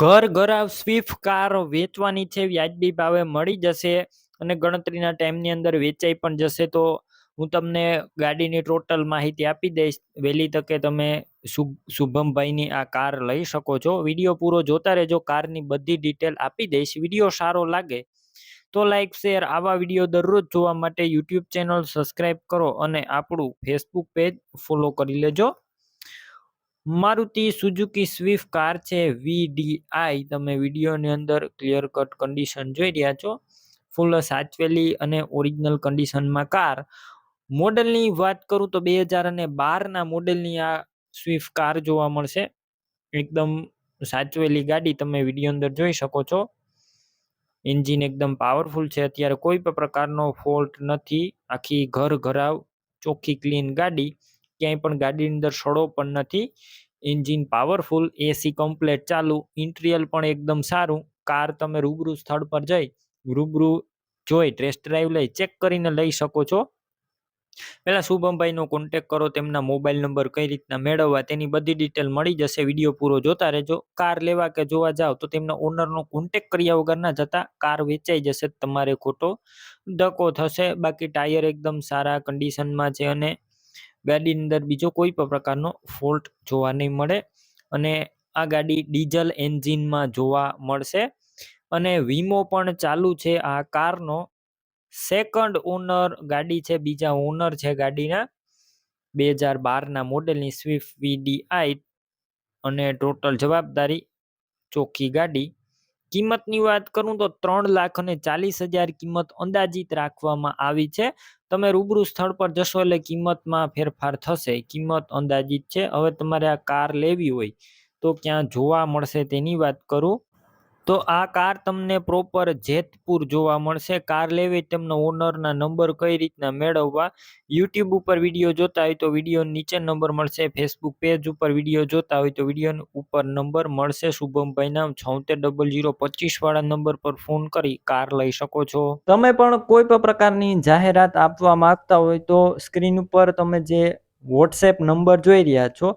ઘર ઘર Swift car વેચવાની છે, વ્યાજબી ભાવે મળી જશે અને ગણતરીના ટાઈમની અંદર વેચાઈ પણ જશે, તો હું તમને ગાડીની ટોટલ માહિતી આપી દઈશ. વહેલી તકે તમે શુભ, શુભમભાઈની આ કાર લઈ શકો છો. વીડિયો પૂરો જોતા રહેજો, કારની બધી ડિટેલ આપી દઈશ. વીડિયો સારો લાગે તો લાઈક, શેર, આવા વીડિયો દરરોજ જોવા માટે યુટ્યુબ ચેનલ સબસ્ક્રાઈબ કરો અને આપણું ફેસબુક પેજ ફોલો કરી લેજો. મારુતિ સુઝુકી સ્વિફ્ટ કાર છે વીડીઆઈ તમે વિડીયોની અંદર ક્લિયર કટ કન્ડિશન જોઈ રહ્યા છો. ફૂલ સાચવેલી અને ઓરિજિનલ કન્ડિશનમાં કાર. મોડલની વાત કરું તો બે હજાર અને બારના મોડલની આ સ્વિફ્ટ કાર જોવા મળશે. એકદમ સાચવેલી ગાડી તમે વીડિયો અંદર જોઈ શકો છો. એન્જિન એકદમ પાવરફુલ છે. અત્યારે કોઈ પણ પ્રકારનો ફોલ્ટ નથી. આખી ઘર ઘરાવ, ચોખ્ખી ક્લીન ગાડી. ક્યાંય પણ ગાડીની અંદર સડો પણ નથી. એન્જિન પાવરફુલ, એસી કમ્પ્લેટ ચાલુ, ઇન્ટિરિયર પણ એકદમ સારું. કાર તમે રૂબરૂ સ્થળ પર જઈ, રૂબરૂ જોઈ, ટેસ્ટ ડ્રાઈવ લઈ, ચેક કરીને લઈ શકો છો. પહેલાં શુભમભાઈનો કોન્ટેક કરો, તેમના મોબાઈલ નંબર કઈ રીતના મેળવવા, તેની બધી ડિટેલ મળી જશે. વીડિયો પૂરો જોતા રહેજો. કાર લેવા કે જોવા જાવ તો તેમના ઓનરનો કોન્ટેક કર્યા વગર ના જતા કાર વેચાઈ જશે તમારે ખોટો. ધક્કો થશે, બાકી ટાયર એકદમ સારા કન્ડિશનમાં છે અને ગાડીની અંદર બીજો કોઈ પણ પ્રકારનો ફોલ્ટ જોવા નહીં મળે અને આ ગાડી ડીઝલ એન્જિનમાં જોવા મળશે. અને વીમો પણ ચાલુ છે આ કારનો. સેકન્ડ ઓનર ગાડી છે, બીજા ઓનર છે ગાડીના. બે હજાર બારના મોડેલની સ્વિફ્ટ વીડીઆઈ અને ટોટલ જવાબદારી ચોખ્ખી ગાડી. કિંમતની વાત કરું તો ત્રણ લાખ અને ચાલીસ હજાર કિંમત અંદાજિત રાખવામાં આવી છે. તમે રૂબરૂ સ્થળ પર જશો એટલે કિંમતમાં ફેરફાર થશે. કિંમત અંદાજિત છે. હવે તમારે આ કાર લેવી હોય તો ક્યાં જોવા મળશે તેની વાત કરું. તો આ કાર તમને પ્રોપર જેતપુર જોવા મળશે. કાર લેવી તેમનો ઓનરના નંબર કઈ રીતના મેળવવા? યુટ્યુબ ઉપર વીડિયો જોતા હોય તો વીડિયો નીચે નંબર મળશે. ફેસબુક પેજ ઉપર વીડિયો જોતા હોય તો વીડિયો ઉપર નંબર મળશે. શુભમભાઈના છોતેર ડબલ જીરો પચીસ વાળા નંબર પર ફોન કરી કાર લઈ શકો છો. તમે પણ કોઈ પણ પ્રકારની જાહેરાત આપવા માંગતા હોય તો સ્ક્રીન ઉપર તમે જે વોટ્સએપ નંબર જોઈ રહ્યા છો